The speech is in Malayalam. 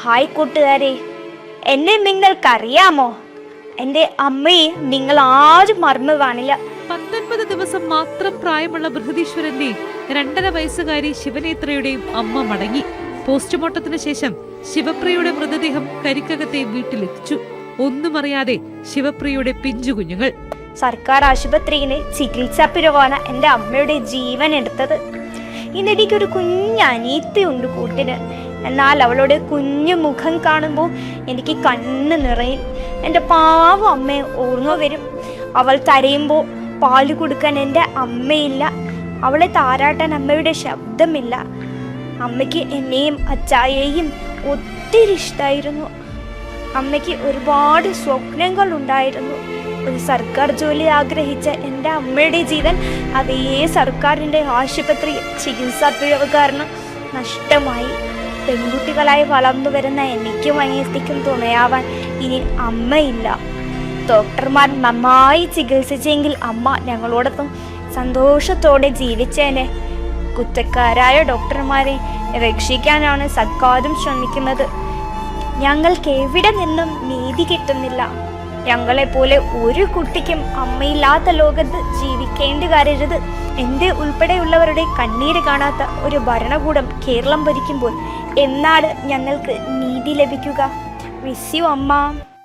ഹായ് കൂട്ടുകാരെ. എന്നെ നിങ്ങൾക്കറിയാമോ? എന്റെ അമ്മയെ നിങ്ങൾ ആരും മറന്നു കാണില്ല പത്തൊൻപത് ദിവസം മാത്രം പ്രായമുള്ള ബൃഹദീശ്വരന്റെ രണ്ടര വയസ്സുകാരി ശിവനേത്രയുടെയും അമ്മ മടങ്ങി. പോസ്റ്റ്മോർട്ടത്തിന് ശേഷം ശിവപ്രിയയുടെ മൃതദേഹം കരിക്കകത്തെ വീട്ടിലെത്തിച്ചു. ഒന്നും അറിയാതെ ശിവപ്രിയയുടെ പിഞ്ചുകുഞ്ഞുങ്ങൾ സർക്കാർ ആശുപത്രിയിലെ ചികിത്സാ പിരവാണ് എന്റെ അമ്മയുടെ ജീവൻ എടുത്തത്. ഇന്ന് ഒരു കുഞ്ഞ് അനീത്തയുണ്ട് കൂട്ടിന്. എന്നാൽ അവളുടെ കുഞ്ഞു മുഖം കാണുമ്പോൾ എനിക്ക് കണ്ണ് നിറയും. എന്റെ പാവം അമ്മയെ ഓർമ്മ വരും. അവൾ തരയുമ്പോൾ പാൽ കൊടുക്കാൻ എന്റെ അമ്മയില്ല. അവളെ താരാട്ടാൻ അമ്മയുടെ ശബ്ദമില്ല. അമ്മയ്ക്ക് എന്നെയും അച്ചായെയും ഒത്തിരി ഇഷ്ടമായിരുന്നു അമ്മയ്ക്ക് ഒരുപാട് സ്വപ്നങ്ങൾ ഉണ്ടായിരുന്നു ഒരു സർക്കാർ ജോലി ആഗ്രഹിച്ച എന്റെ അമ്മയുടെ ജീവൻ അതേ സർക്കാരിന്റെ ആശുപത്രി ചികിത്സാ പിഴവ് കാരണം നഷ്ടമായി. പെൺകുട്ടികളായി വളർന്നു വരുന്ന എനിക്കും അനിയത്തിക്കും തുണയാവാൻ ഇനി അമ്മയില്ല. ഡോക്ടർമാർ നന്നായി ചികിത്സിച്ചെങ്കിൽ അമ്മ ഞങ്ങളോടൊപ്പം സന്തോഷത്തോടെ ജീവിച്ചേനെ. കുറ്റക്കാരായ ഡോക്ടർമാരെ രക്ഷിക്കാനാണ് സർക്കാരും ശ്രമിക്കുന്നത്. ഞങ്ങൾക്ക് എവിടെ നിന്നും നീതി കിട്ടുന്നില്ല. ഞങ്ങളെപ്പോലെ ഒരു കുട്ടിക്കും അമ്മയില്ലാത്ത ലോകത്ത് ജീവിക്കേണ്ടി വരരുത്. എന്റെ ഉൾപ്പെടെയുള്ളവരുടെ കണ്ണീര് കാണാത്ത ഒരു ഭരണകൂടം കേരളം ഭരിക്കുമ്പോൾ എന്നാണ് ഞങ്ങൾക്ക് നീതി ലഭിക്കുക. മിസ് യു അമ്മ.